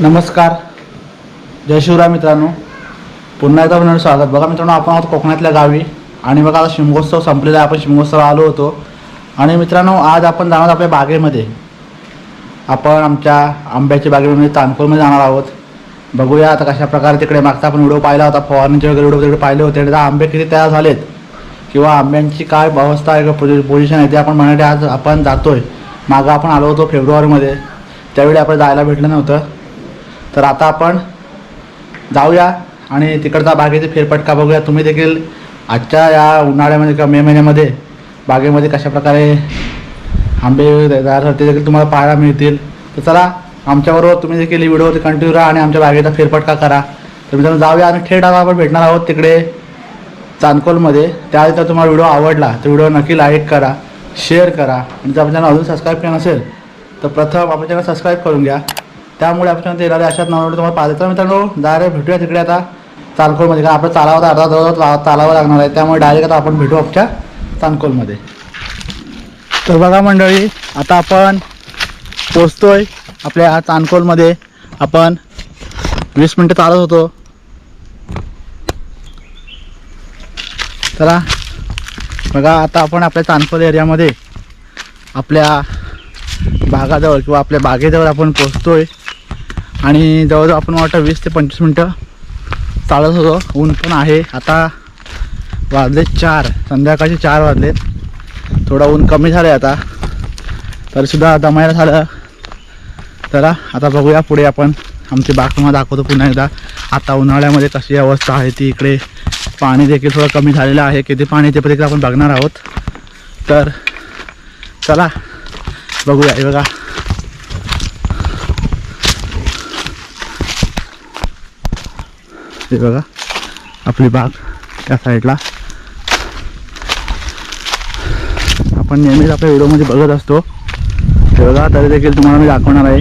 नमस्कार. जय शिवराय मित्रांनो. पुन्हा एकदा म्हणून स्वागत. बघा मित्रांनो आपण आहोत कोकणातल्या गावी. आणि बघा आता शिमगोत्सव संपलेला आहे. आपण शिमगोत्सव आलो होतो. आणि मित्रांनो आज आपण जाणार आहोत आपल्या बागेमध्ये. आपण आमच्या आंब्याच्या बागेमध्ये म्हणजे तानपूरमध्ये जाणार आहोत. बघूया आता कशा प्रकारे तिकडे मागचा आपण व्हिडिओ पाहिला होता. फवारणीचे वगैरे व्हिडिओ तिकडे पाहिले होते. आणि आंबे किती तयार झालेत? किंवा आंब्यांची काय अवस्था आहे? किंवा पोझिशन आहे ते आपण म्हणण्यासाठी आज आपण जातोय. मागं आपण आलो होतो फेब्रुवारीमध्ये. त्यावेळी आपल्याला जायला भेटलं नव्हतं. तर आता आपण जाऊया आणि तिकडचा बागेचे फेरफटका बघूया. तुम्ही देखील आजच्या या उन्हाळ्यामध्ये किंवा मे महिन्यामध्ये बागेमध्ये कशा प्रकारे आंबे तयार होते देखील तुम्हाला पाहायला मिळतील. तर चला आमच्याबरोबर तुम्ही देखील व्हिडिओवरती कंटिन्यू राहा आणि आमच्या बागेचा फेरफटका करा. तर मित्रांनो जाऊया आणि थेट आता आपण भेटणार आहोत तिकडे चांदकोलमध्ये. त्याआधी जर तुम्हाला व्हिडिओ आवडला तर व्हिडिओ नक्की लाईक करा शेअर करा. आणि जर आपण चॅनल अजून सबस्क्राईब केलं नसेल तर प्रथम आपण चॅनल सबस्क्राईब करून घ्या. त्यामुळे आपण चॅनल येणारे अशाच नवं तुम्हाला पाहायचं मित्रांनो डायरेक्ट भेटूया तिकडे आता चालखोलमध्ये कारण आपलं चालावं अर्धा जवळ चालावं लागणार आहे. त्यामुळे डायरेक्ट आता आपण भेटू आमच्या चांदकोलमध्ये तर बघा मंडळी आता आपण पोचतोय आपल्या चांदकोलमध्ये आपण वीस मिनटं चालत होतो. चला. बघा आता आपण आपल्या चांदकोल एरियामध्ये आपल्या बागाजवळ किंवा आपल्या बागेजवळ आपण पोचतोय आणि जवळजवळ आपण वाटतं वीस ते पंचवीस मिनटं चालत होतो. ऊन पण आहे. आता वाजले चार. संध्याकाळचे चार वाजलेत थोडं ऊन कमी झालं आहे आता. तरीसुद्धा दमायला झालं. चला आता बघूया पुढे आपण. आमची बाग तुम्हाला दाखवतो पुन्हा एकदा. आता उन्हाळ्यामध्ये कशी अवस्था आहे ती इकडे. पाणी देखील थोडं कमी झालेलं आहे. किती पाणी ते पण देखील आपण बघणार आहोत. तर चला बघूया. हे बघा. दिसते बघा आपली बाग त्या साईडला आपण नेहमीच आपल्या व्हिडिओमध्ये बघत असतो. ते बघा तरी देखील तुम्हाला मी दाखवणार आहे.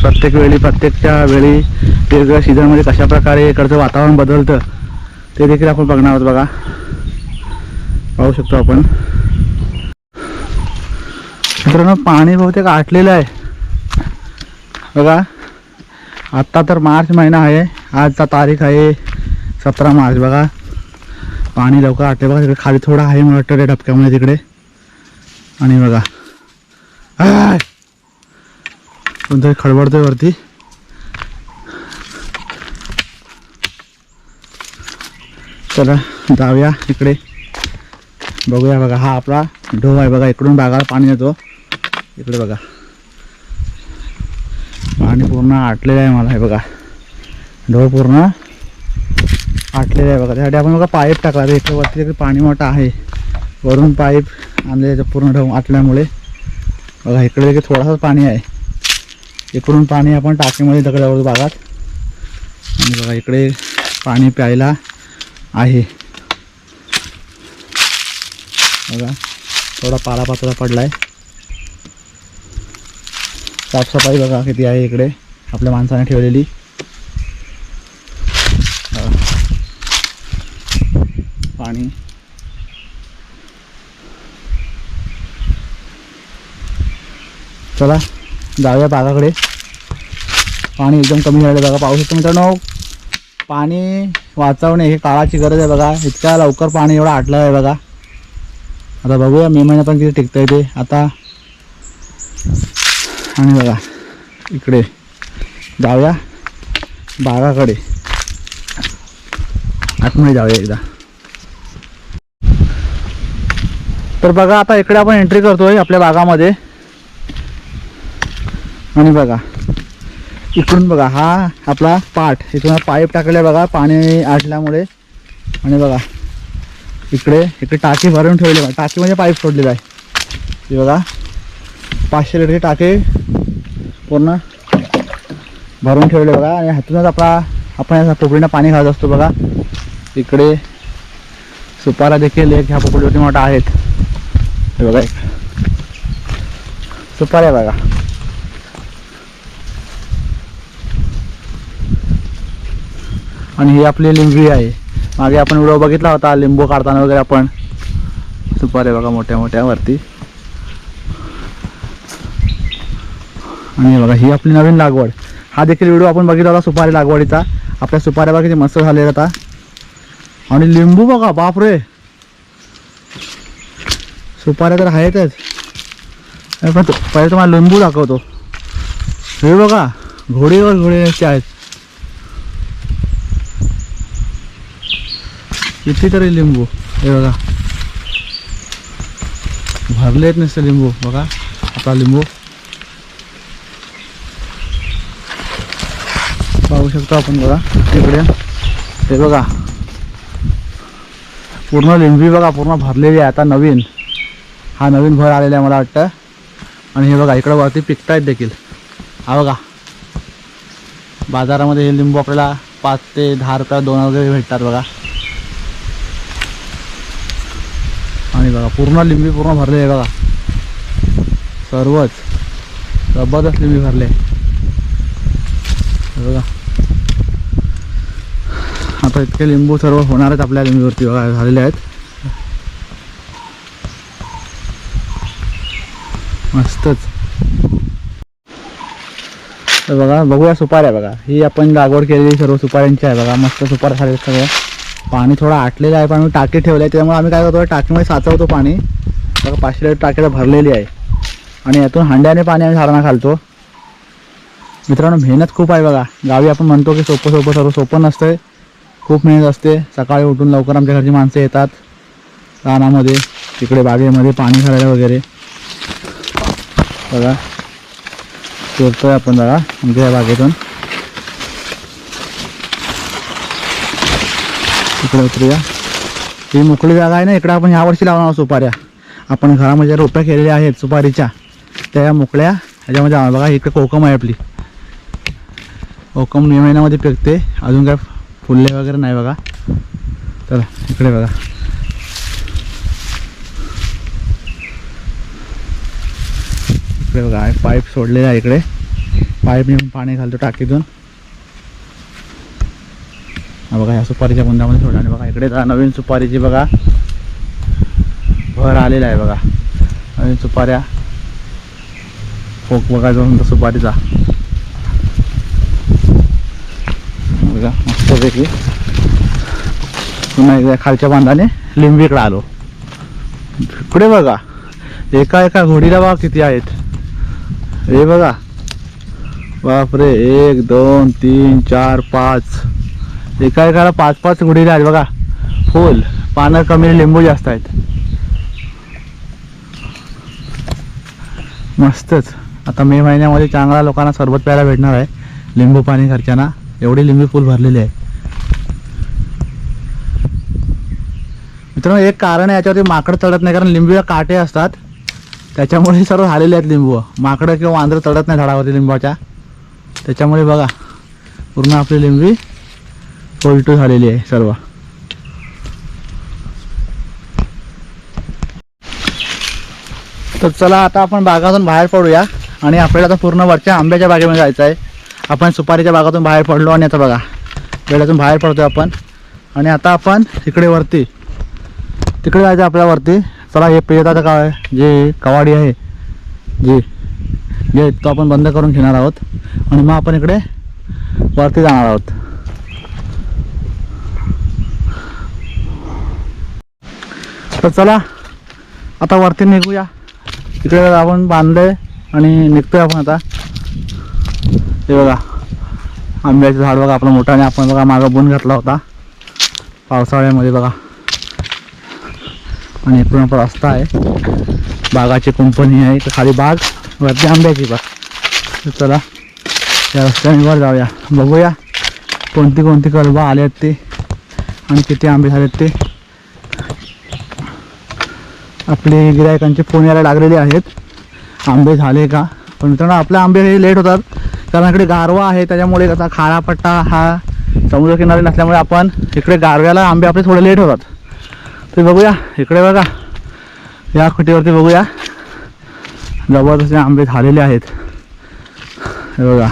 प्रत्येक वेळी प्रत्येकच्या वेळी वेगवेगळ्या सीझनमध्ये कशा प्रकारे इकडचं वातावरण बदलतं ते देखील आपण बघणार आहोत बघा. पाहू शकतो आपण. मित्रांनो पाणी बहुतेक आटलेलं आहे. बघा आत्ता तर मार्च महिना आहे. आजचा तारीख आहे सतरा मार्च बघा. पाणी लवकर आटले बघा. तिकडे खाली थोडं आहे मला वाटतं त्या तिकडे. आणि बघा. कोणतरी खडबडतोय वरती. चला जाऊया इकडे. बघूया बघा. हा आपला ढोव आहे बघा. इकडून बागाला पाणी येतो. इकडे बघा. पाणी पूर्ण आटलेलं आहे मला हे बघा. ढोळ पूर्ण आटलेलं आहे बघा. त्यासाठी आपण बघा पाईप टाकला. तर इकडे वरती तिकडे पाणी मोठं आहे. वरून पाईप आणले पूर्ण ढव आटल्यामुळे. बघा इकडे देखील थोडासा पाणी आहे. इकडून पाणी आपण टाकीमध्ये दगडावर भागात आणि बघा इकडे पाणी प्यायला आहे. बघा थोडा पाला पातळा पडला आहे साफसफाई बघा किती आहे इकडे. आपल्या माणसाने ठेवलेली. पाणी. चला जाऊया बागाकडे. पाणी एकदम कमी झालं बघा. पाहू शकतो मित्रांनो. पाणी वाचवणे हे काळाची गरज आहे बघा. इतक्या लवकर पाणी एवढं आटलं आहे बघा. आता बघूया मे महिन्यात पण किती टिकतं ते. आता आणि बघा इकडे जाऊया बागाकडे. आतमध्ये जाऊया एकदा. तर बघा आता इकडे आपण एंट्री करतोय आपल्या बागामध्ये आणि बघा इकडून बघा हा आपला पाठ. इथून पाईप टाकलेला आहे बघा पाणी आटल्यामुळे. आणि बघा इकडे इकडे टाकी भरून ठेवली बघा टाकी म्हणजे पाईप सोडलेला आहे. हे बघा पाचशे लिटरची टाकी पूर्ण भरून ठेवले बघा. आणि हातूनच आपला आपण या पोपडीनं पाणी घालत असतो बघा. इकडे सुपारा देखील एक ह्या पोपडीवरती मोठा आहेत. हे बघा एक सुपाऱ्या बघा आणि ही आपली लिंबी आहे. मागे आपण व्हिडिओ बघितला होता लिंबू काढताना वगैरे आपण. सुपाऱ्या बघा मोठ्या मोठ्या वरती. आणि हे बघा ही आपली नवीन लागवड. हा देखील व्हिडिओ आपण बघितला होता सुपारी लागवडीचा. आपल्या सुपाऱ्या बघा किती मस्त झालेला होता आणि लिंबू बघा बापरे. सुपाऱ्या तर आहेतच पण पहिले तुम्हाला लिंबू दाखवतो. हे बघा घोडीवर घोडे असे आहेत. कितीतरी लिंबू हे बघा. भरलेत नसते लिंबू बघा. आता लिंबू. पाहू शकतो आपण बघा तिकडे हे बघा. पूर्ण लिंबी बघा पूर्ण भरलेली आहे आता नवीन. हा नवीन भर आलेला आहे मला वाटतं. आणि हे बघा इकडं वरती पिकतायत देखील. हा बघा. बाजारामध्ये हे लिंबू आपल्याला पाच ते दहा रुपया दोन वगैरे भेटतात बघा. आणि बघा पूर्ण लिंबी पूर्ण भरले आहे बघा. सर्वच. जबरदस्त लिंबी भरले बघा. आता इतके लिंबू सर्व होणार आहेत आपल्या लिंबीवरती बघा झालेले आहेत. मस्तच. तर बघा बघूया सुपाऱ्या बघा. ही आपण लागवड केलेली सर्व सुपाऱ्यांची आहे बघा. मस्त सुपाऱ्या झाले सगळं. पाणी थोडं आटलेलं आहे पण आम्ही टाकी ठेवलं आहे. त्यामुळे आम्ही काय करतो टाकीमध्ये साचवतो पाणी. बघा पाचशे लिटर टाकीला भरलेली आहे. आणि यातून हांड्याने पाणी आम्ही झाडांना घालतो. मित्रांनो मेहनत खूप आहे बघा. गावी आपण म्हणतो की सोपं सोपं सर्व सोपं नसतंय. खूप मेहनत असते. सकाळी उठून लवकर आमच्या घरची माणसं येतात. रानामध्ये तिकडे बागेमध्ये पाणी घालायला वगैरे. बघा. फिरतोय आपण बघा आमच्या म्हणजे या बागेतून. इकडे उतरूया. ही मोकळी जागा आहे ना इकडे आपण ह्या वर्षी लावणार सुपाऱ्या. आपण घरामध्ये रोप्या केलेल्या आहेत सुपारीच्या. त्या या मोकळ्या ह्याच्यामध्ये बघा इकडे कोकम आहे आपली. कोकम मे महिन्यामध्ये पिकते. अजून काय फुलले वगैरे नाही बघा. चला इकडे बघा. इकडे बघा पाईप सोडलेला आहे इकडे. पाईप नेऊन पाणी घालतो टाकीतून. हा बघा ह्या सुपारीच्या बुंदामध्ये सोडला. आणि बघा इकडे नवीन सुपारीची बघा. भर आलेला आहे बघा. नवीन सुपाऱ्या. फोक बघा जाऊन सुपारीचा. बघा मस्तपैकी. पुन्हा एकदा खालच्या बांधाने लिंबीकडे आलो. इकडे बघा. एका एका घोडीला बघा किती आहेत. हे बघा. बापरे एक दोन तीन चार पाच. एका एकाला पाच पाच गुढीला आहेत बघा. फुल. पानं कमी लिंबू जास्त आहेत. मस्तच. आता मे महिन्यामध्ये चांगला लोकांना सरबत प्यायला भेटणार आहे. लिंबू पाणी घरच्यांना एवढी लिंबू फुल भरलेली आहे. मित्रांनो एक कारण आहे याच्यावरती माकडं चढत नाही कारण लिंबूला काटे असतात. त्याच्यामुळे सर्व झालेले आहेत लिंबू. माकडं किंवा वांद्र चढत नाही झाडावरती लिंबाच्या. त्याच्यामुळे बघा पूर्ण आपली लिंबी कोलटू झालेली आहे सर्व. तर चला आता आपण बागातून बाहेर पडूया आणि आपल्याला आता पूर्ण वरच्या आंब्याच्या बागेमध्ये जायचं आहे. आपण सुपारीच्या बागातून बाहेर पडलो आणि आता बघा वेळातून बाहेर पडतो आपण. आणि आता आपण इकडे वरती तिकडे जायचं आपल्याला वरती चला हे पेयताचं काय आहे? जे कवाडी आहे जे जे तो आपण बंद करून घेणार आहोत. आणि मग आपण इकडे वरती जाणार आहोत. तर चला आता वरती निघूया. इकडे आपण बांधलंय आणि निघतोय आपण आता. हे बघा आंब्याचं झाड बघा आपलं मोठाने आपण बघा मागं बुन घातला होता. पावसाळ्यामध्ये बघा. आणि पूर्ण रस्ता आहे. बागाची कंपनी आहे. तर खाली बाग वरती आंब्याची बाग. तर चला या रस्त्याने वर जाऊया. बघूया कोणती कोणती कलबं आले आहेत ते आणि किती आंबे झालेत ते. आपले गिरायकांचे फोन यायला लागलेले आहेत. आंबे झाले का? पण मित्रांनो आपले आंबे हे लेट होतात. कारण इकडे गारवा आहे त्याच्यामुळे कसा खारापट्टा हा समुद्रकिनारी नसल्यामुळे आपण इकडे गारव्याला आंबे आपले थोडे लेट होतात. ते बघूया इकडे बघा. या खुटीवरती बघूया. जबरदस्त आंबे झालेले आहेत. हे बघा.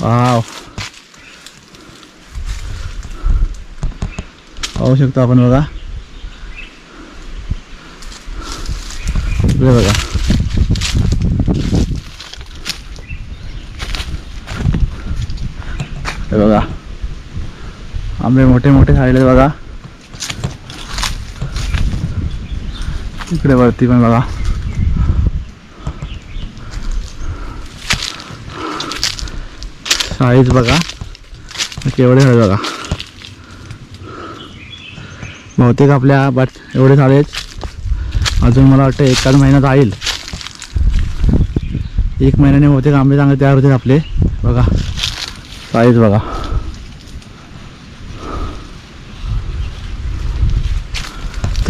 वाव. पाहू शकतो आपण बघा. बघा. आंबे मोठे मोठे झालेले बघा इकडे वरती पण बघा साईज बघा केवढे झाले बघा बहुतेक आपल्या बट एवढे झालेच अजून मला वाटतं एकाच महिना जाईल एक महिन्याने बहुतेक आंबे चांगले तयार होते आपले। बघा साईज बघा।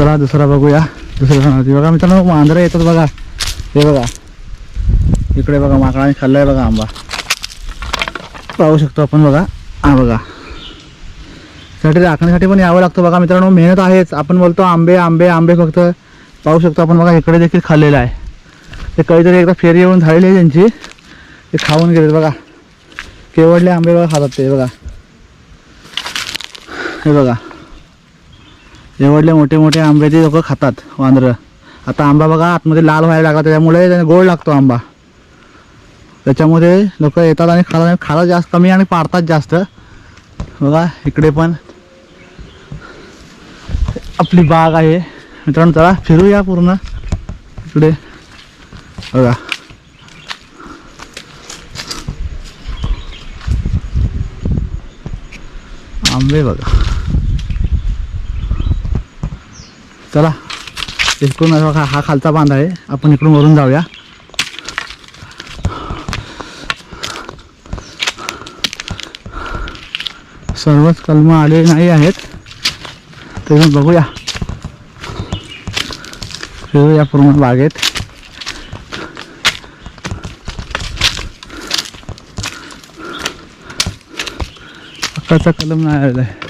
चला दुसरा बघूया. दुसऱ्या सणावरती बघा मित्रांनो मांजरं येतात बघा. हे बघा. इकडे बघा माकडाने खाल्लाय बघा आंबा. पाहू शकतो आपण बघा. हा बघा. साठी राखण्यासाठी पण यावं लागतं बघा मित्रांनो. मेहनत आहेच. आपण बोलतो आंबे आंबे आंबे फक्त. पाहू शकतो आपण बघा इकडे देखील खाल्लेलं आहे. ते काहीतरी एकदा फेरी येऊन झालेली आहे त्यांची. ते खाऊन गेले बघा. केवडले आंबे बघा खातात ते बघा. हे बघा. एवढले मोठे मोठे आंबे ते लोक खातात वांद्र. आता आंबा बघा आतमध्ये लाल व्हायला लागला त्याच्यामुळे गोड लागतो आंबा. त्याच्यामध्ये लोक येतात आणि खातात खाला जास्त कमी आणि पाडतात जास्त. बघा इकडे पण आपली बाग आहे. मित्रांनो चला फिरूया पूर्ण. इकडे बघा. आंबे बघा. चला इकडून बघा हा खालचा बांध आहे. आपण इकडून वरून जाऊया. सर्वच कलम आले नाही आहेत. तरी पण बघूया. या पूर्ण बागेत. अक्काचा कलम नाही आलेला आहे.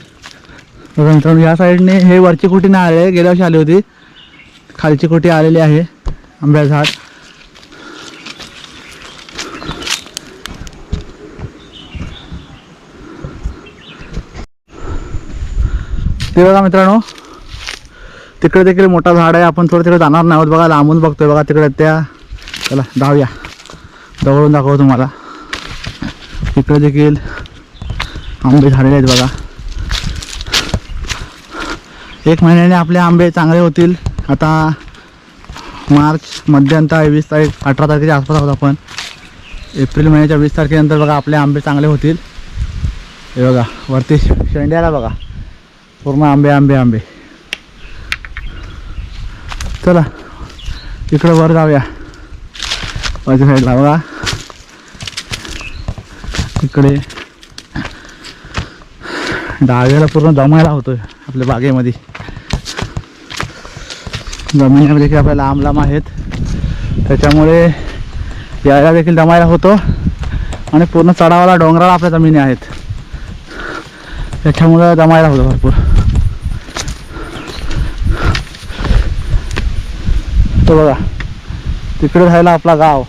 बघा मित्रांनो या साईडने हे वरची कुटी नाही आले गेल्या वर्षी आली होती. खालची कुटी आलेली आहे आंब्या झाड ते बघा मित्रांनो तिकडे देखील मोठा झाड आहे आपण थोडं तिकडे जाणार नाही आहोत. बघा लांबून बघतोय बघा तिकडे त्या. चला धावूया. जवळून दाखवतो तुम्हाला. इकडे देखील आंबे झालेले आहेत बघा. एक महिन्याने आपले आंबे चांगले होतील. आता मार्च मध्यंत वीस तारीख अठरा तारखेच्या आसपास आहोत आपण. एप्रिल महिन्याच्या वीस तारखेनंतर बघा आपले आंबे चांगले होतील. हे बघा वरती शेंड्याला बघा. पूर्ण आंबे आंबे आंबे. चला इकडं वर जाऊया. माझ्या साईडला बघा. इकडे डाव्याला पूर्ण दमायला होतोय आपल्या बागेमध्ये. जमिनीमध्ये देखील आपल्या लांब लांब आहेत. त्याच्यामुळे यायला देखील दमायला होतो. आणि पूर्ण चढावाला डोंगराला आपल्या जमिनी आहेत. त्याच्यामुळं दमायला होतं भरपूर. तो बघा तिकडे राहिला आपला गाव.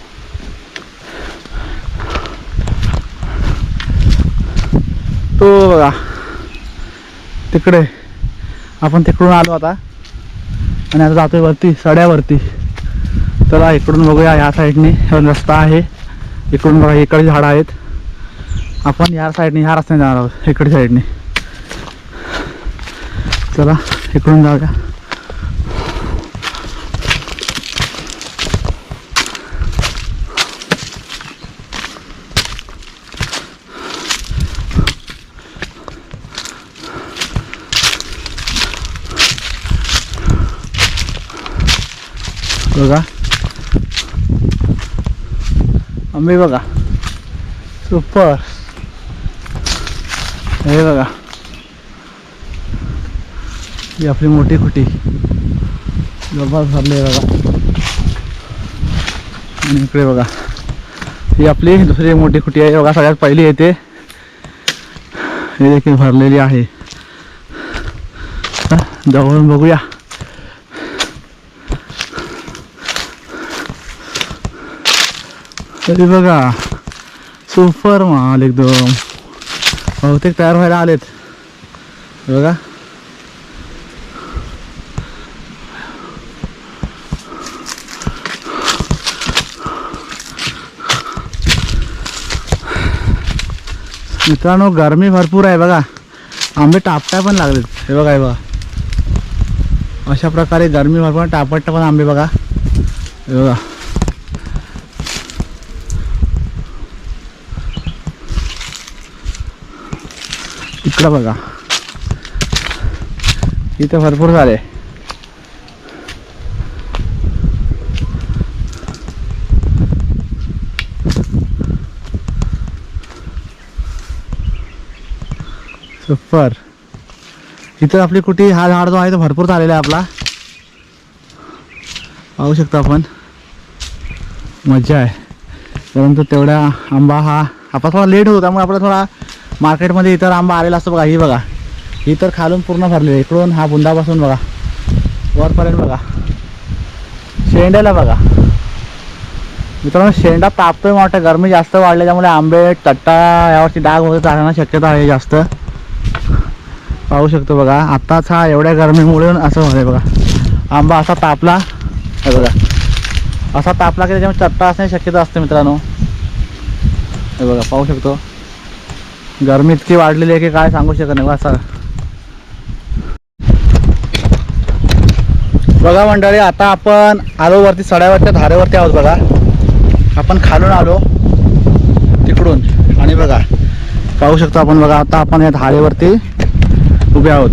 तो बघा तिकडे. आपण तिकडून आलो आता. आणि आता जातोय वरती सड्यावरती. चला इकडून बघूया ह्या साईडने. रस्ता आहे. इकडून बघा इकडे झाडं आहेत. आपण ह्या साईडने ह्या रस्त्याने जाणार आहोत इकडे साईडने. चला इकडून जाऊया. बघा. आंबे बघा. सुपर हे बघा. ही आपली मोठी खुटी. जबरदस्त भरली आहे बघा. आणि इकडे बघा. ही आपली दुसरी मोठी खुटी आहे. बघा सगळ्यात पहिली येते हे देखील भरलेली आहे. जवळून बघूया. तरी बघा सुपर माल एकदम. बहुतेक तयार व्हायला आलेत. बघा. मित्रांनो गरमी भरपूर आहे बघा. आंबे टापटाय पण लागलेत. हे बघा हे बघा. अशा प्रकारे गरमी भरपूर टापट पण आंबे बघा. हे बघा. इकडं बघा. इथं भरपूर झाले. सुपर. इथं आपली कुठे हा झाड जो आहे तो भरपूर झालेला आहे आपला. पाहू शकतो आपण. मजा आहे. परंतु तेवढा आंबा हा आपला थोडा लेट होतो त्यामुळे आपला थोडा मार्केटमध्ये इतर आंबा आलेला असतो बघा ही बघा. ही तर खालून पूर्ण भरलेली आहे. इकडून हा बुंदापासून बघा. वरपर्यंत बघा. शेंड्याला बघा. मित्रांनो शेंडा तापतोय वाटतं. गरमी जास्त वाढली त्यामुळे आंबे चट्टा यावरची डाग वगैरे जाण्याची शक्यता आहे जास्त. पाहू शकतो बघा. आत्ताच हा एवढ्या गरमीमुळे असं म्हणे बघा. आंबा असा तापला. हे बघा. असा तापला की त्याच्यामुळे चट्टा असण्याची शक्यता असते मित्रांनो. हे बघा पाहू शकतो. गरमी इतकी वाढलेली आहे की काय सांगू शकत नाही बघा बघा मंडळी आता आपण आलो वरती सड्यावरच्या धारेवरती आहोत बघा. आपण खालून आलो तिकडून. आणि बघा पाहू शकतो आपण बघा आता आपण या धारेवरती उभे आहोत.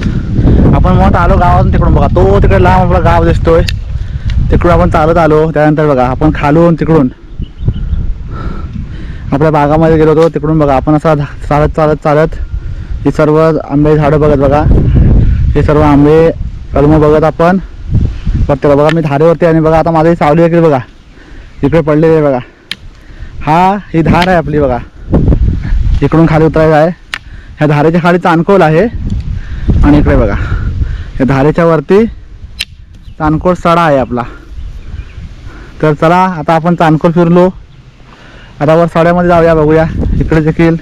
आपण मग आलो गावातून तिकडून बघा. तो तिकडे लांब आपला गाव दिसतोय. तिकडून आपण चालत आलो त्यानंतर बघा आपण खालून तिकडून. आपल्या बागामध्ये गेलो होतो तिकडून बघा आपण असा धा- चालत चालत चालत ही सर्व आंबे झाडं बघत बघा. हे सर्व आंबे कलम बघत आपण बघते बघा मी धारेवरती आणि बघा आता माझी सावली देखील बघा. इकडे पडलेली आहे बघा. हा ही धार आहे आपली बघा. इकडून खाली उतरायचं आहे. ह्या धारेच्या खाली चांदकोल आहे. आणि इकडे बघा. या धारेच्या वरती चांदकोल सडा आहे आपला. तर चला आता आपण चानकोल फिरलो. आता वर सड्यामध्ये जाऊया बघूया. इकडे देखील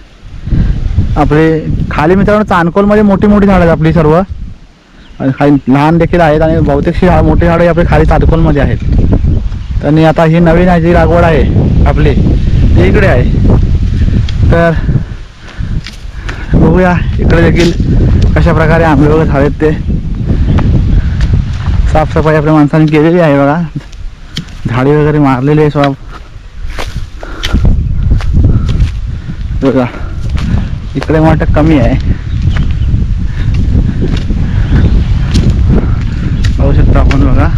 आपले खाली मित्रांनो चांदकोलमध्ये मोठी मोठी झाडं आहेत आपली सर्व. आणि खाली लहान देखील आहेत आणि बहुतेकशी मोठी झाडं आपली खाली चांदकोलमध्ये आहेत. आणि आता ही नवीन आहे जी लागवड आहे आपली ती इकडे आहे. तर बघूया इकडे देखील कशा प्रकारे आंबे वगैरे झालेत ते. साफसफाई आपल्या माणसाने केलेली आहे बघा. झाडी वगैरे मारलेली आहे स्वाब बघा. इकडे वाटत कमी आहे. पाहू शकतो आपण बघा.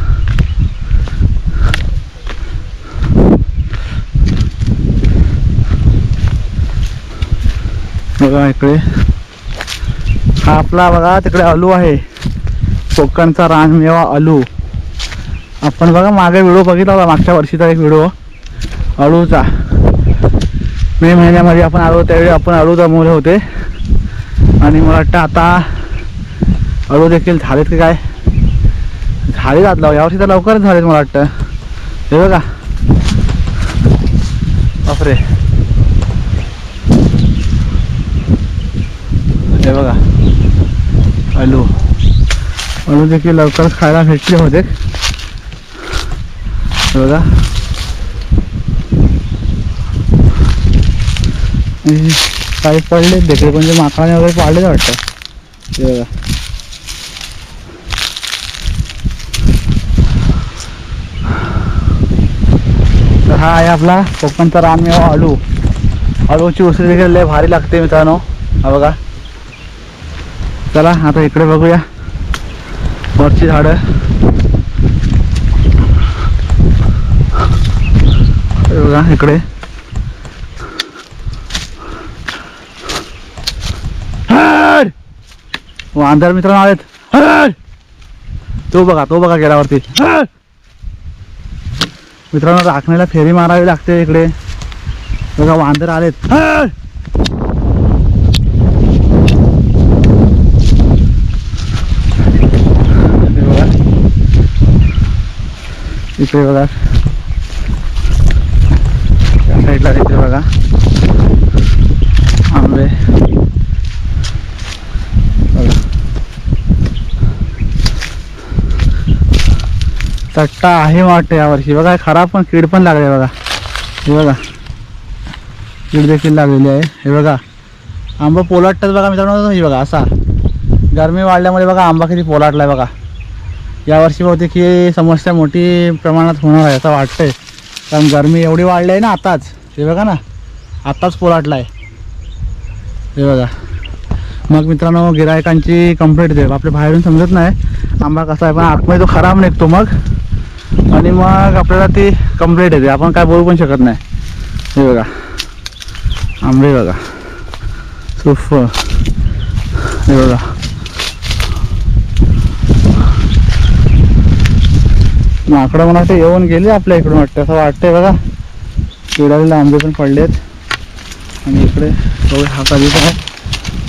बघा इकडे. हा आपला बघा तिकडे आलू आहे. कोकणचा रानमेवा अलू आपण बघा मागे व्हिडिओ बघितला होता मागच्या वर्षीचा एक व्हिडिओ. अळूचा मे महिन्यामध्ये आपण आलो त्यावेळी आपण अळू जमवले होते. आणि मला वाटतं आता अळू देखील झालेत की काय? झाले जातला यावर्षी तर लवकरच झालेत मला वाटतं. हे बघा. बापरे. हे बघा. अळू अळू देखील लवकरच खायला भेटले होते. हे बघा. काही पडले देखील म्हणजे माकडाने वगैरे पाडले वाटतं. हे तर हा आहे आपला कोकणचा रानमेवा आलू. आलूची उसळी देखील लय भारी लागते मित्रांनो. हा बघा. चला आता इकडे बघूया. वरची झाडं. बघा इकडे. वांदर मित्रांनो आलेत तो बघा तो बघा गेल्यावरती. मित्रांनो राखण्याला फेरी मारावी लागते इकडे. बघा वांदर आलेत. बघा. इकडे बघा. साईडला इकडे बघा. आंबे. चट्टा आहे वाटतं यावर्षी. बघा खराब पण कीड पण लागले बघा. हे बघा. कीड देखील लागलेली आहे. हे बघा. आंबा पोलाटतात बघा मित्रांनो हे बघा असा. गरमी वाढल्यामुळे बघा आंबा किती पोलाटला आहे बघा. यावर्षी बहुतेक ही समस्या मोठी प्रमाणात होणार आहे असं वाटतंय. कारण गरमी एवढी वाढली आहे ना आताच. हे बघा ना. आत्ताच पोलाटला आहे हे बघा. मग मित्रांनो गिरायकांची कंप्लेंट देऊ. आपल्या बाहेरून समजत नाही. आंबा कसा आहे पण आतमध्ये तो खराब निघतो मग. आणि मग आपल्याला ती कंप्लीट येते. आपण काय बोलू पण शकत नाही. हे बघा. आंबे बघा. सुफ. हे बघा. माकडं मला वाटतं येऊन गेले आपल्या इकडून वाटतं. असं वाटतंय बघा. किडालेले आंबे पण पडलेत. आणि इकडे बघू हा कधी आहे.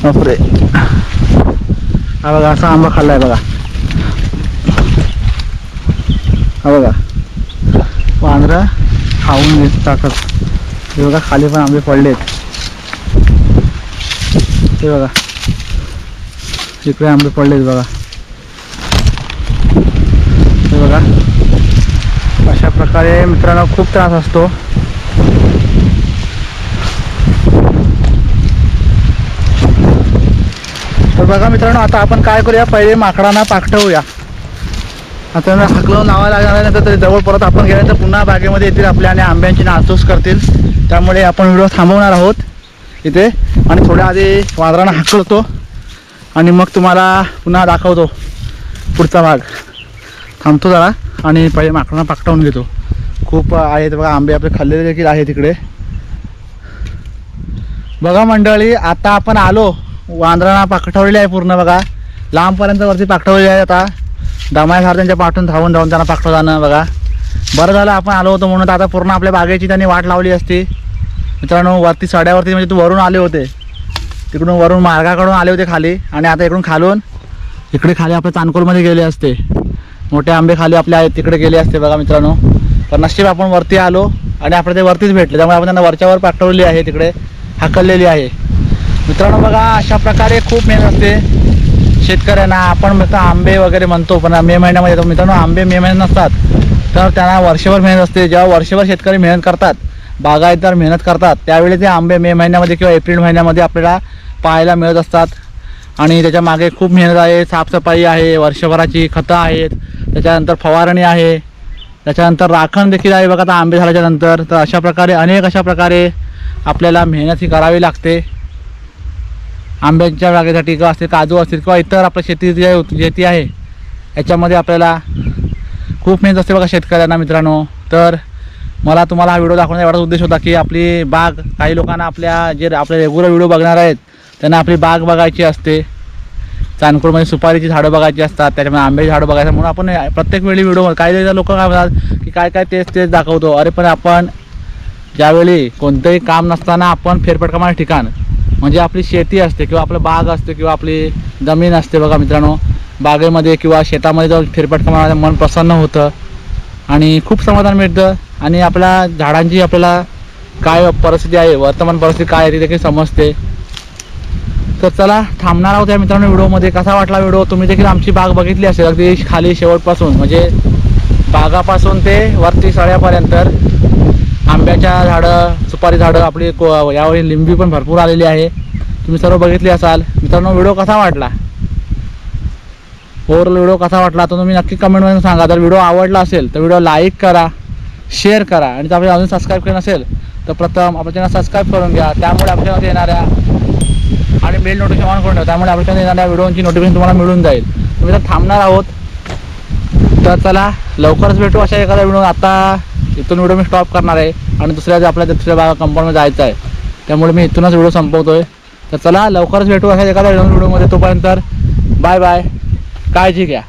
बापरे. हा बघा असा आंबा खाल्लाय बघा. हा बघा. वांद्रा खाऊन घेत टाकत. हे बघा खाली पण आंबे पडलेत. हे बघा. इकडे आंबे पडलेत बघा. हे बघा. अशा प्रकारे मित्रांनो खूप त्रास असतो. तर बघा मित्रांनो आता आपण काय करूया? पहिले माकडांना पाकटवूया. आता त्यांना हाकलवून लावायला लागणार नंतर तरी जवळ परत आपण गेल्यानंतर पुन्हा बागेमध्ये येतील आपल्या आणि आंब्यांची नाचूस करतील. त्यामुळे आपण व्हिडिओ थांबवणार आहोत इथे. आणि थोड्या आधी वादरांना हाकलतो. आणि मग तुम्हाला पुन्हा दाखवतो पुढचा भाग. थांबतो जरा आणि पहिले माकडांना पाकटावून घेतो. खूप आहेत बघा आंबे आपले खाल्लेले देखील आहे तिकडे बघा मंडळी आता आपण आलो. वांद्रांना पाकटवलेली आहे पूर्ण बघा. लांबपर्यंत वरती पाकटवलेली आहे आता. दमायसार त्यांच्या पाठून धावून धावून त्यांना पाकटव जाणं बघा. बरं झालं आपण आलो होतो म्हणून. आता पूर्ण आपल्या बागेची त्यांनी वाट लावली असती. मित्रांनो वरती सड्यावरती म्हणजे तू वरून आले होते. तिकडून वरून मार्गाकडून आले होते खाली आणि आता इकडून खालून इकडे खाली आपल्या चांदकोलमध्ये गेले असते. मोठे आंबे खाली आपल्या आहेत तिकडे गेले असते बघा मित्रांनो. पण नशीब आपण वरती आलो आणि आपण ते वरतीच भेटले. त्यामुळे आपण त्यांना वरच्यावर पाठवलेली आहे तिकडे हाकललेली आहे. मित्रांनो बघा अशा प्रकारे खूप मेहनत असते. शेतकऱ्यांना आपण म्हणतो आंबे वगैरे म्हणतो पण मे महिन्यामध्ये येतो मित्रांनो आंबे मे महिन्यात नसतात. तर त्यांना वर्षभर मेहनत असते. जेव्हा वर्षभर शेतकरी मेहनत करतात बागायतदार मेहनत करतात त्यावेळी ते आंबे मे महिन्यामध्ये किंवा एप्रिल महिन्यामध्ये आपल्याला पाहायला मिळत असतात. आणि त्याच्यामागे खूप मेहनत आहे साफसफाई आहे वर्षभराची खतं आहेत त्याच्यानंतर फवारणी आहे त्याच्यानंतर राखण देखील आहे. बघा आता आंबे झाल्याच्यानंतर तर अशा प्रकारे अनेक अशा प्रकारे आपल्याला मेहनत ही करावी लागते. आंब्यांच्या बागेसाठी किंवा असतील काजू असतील किंवा इतर आपल्या शेती जे शेती आहे याच्यामध्ये आपल्याला खूप मेहनत असते बघा शेतकऱ्यांना मित्रांनो. तर मला तुम्हाला हा व्हिडिओ दाखवण्याचा एवढाच उद्देश होता की आपली बाग काही लोकांना आपल्या जे आपले रेग्युलर व्हिडिओ बघणार आहेत त्यांना आपली बाग बघायची असते. चांदपूरमध्ये सुपारीची झाडं बघायची असतात त्याच्यामध्ये आंब्याची झाडं बघायचं म्हणून आपण प्रत्येक वेळी व्हिडिओ काही लोक काय म्हणतात की काय काय तेच तेच दाखवतो. अरे पण आपण ज्यावेळी कोणतंही काम नसताना आपण फेरफटका ठिकाण म्हणजे आपली शेती असते किंवा आपलं बाग असते किंवा आपली जमीन असते बघा मित्रांनो. बागेमध्ये किंवा शेतामध्ये जाऊन फेरफटका मारण्याचं मन प्रसन्न होतं आणि खूप समाधान मिळतं आणि आपल्या झाडांची आपल्याला काय परिस्थिती आहे वर्तमान परिस्थिती काय आहे ती देखील समजते. तर चला थांबणार आहोत या मित्रांनो व्हिडिओमध्ये. कसा वाटला व्हिडिओ? तुम्ही देखील आमची बाग बघितली असेल. अगदी खाली शेवटपासून. म्हणजे बागापासून ते वरती सळ्यापर्यंत. आंब्याच्या झाडं सुपारी झाडं आपली को यावेळी लिंबी पण भरपूर आलेली आहे. तुम्ही सर्व बघितली असाल. मित्रांनो व्हिडिओ कसा वाटला? ओव्हरऑल व्हिडिओ कसा वाटला? तर तुम्ही नक्की कमेंटमध्ये सांगा. जर व्हिडिओ आवडला असेल तर व्हिडिओ लाईक करा शेअर करा. आणि जर आपल्याला अजून सबस्क्राईब केलं नसेल तर प्रथम आपल्या चॅनल सबस्क्राईब करून घ्या. त्यामुळे आपल्या चॅनलमध्ये येणाऱ्या आणि बेल नोटिफिकेशन ऑन करून ठेवा. त्यामुळे आपल्या चॅनल येणाऱ्या व्हिडिओची नोटिफिकेशन तुम्हाला मिळून जाईल. तुम्ही तर थांबणार आहोत तर चला लवकरच भेटू अशा एखादा व्हिडिओ आता इथून व्हिडिओ मी स्टॉप करणार आहे आणि दुसऱ्या आपल्या दुसऱ्या भागा कंपाऊंडमध्ये जायचं आहे. त्यामुळे मी इथूनच व्हिडिओ संपवतो आहे तर चला लवकरच भेटू अशा एखाद्या व्हिडिओमध्ये तोपर्यंत बाय बाय काळजी घ्या.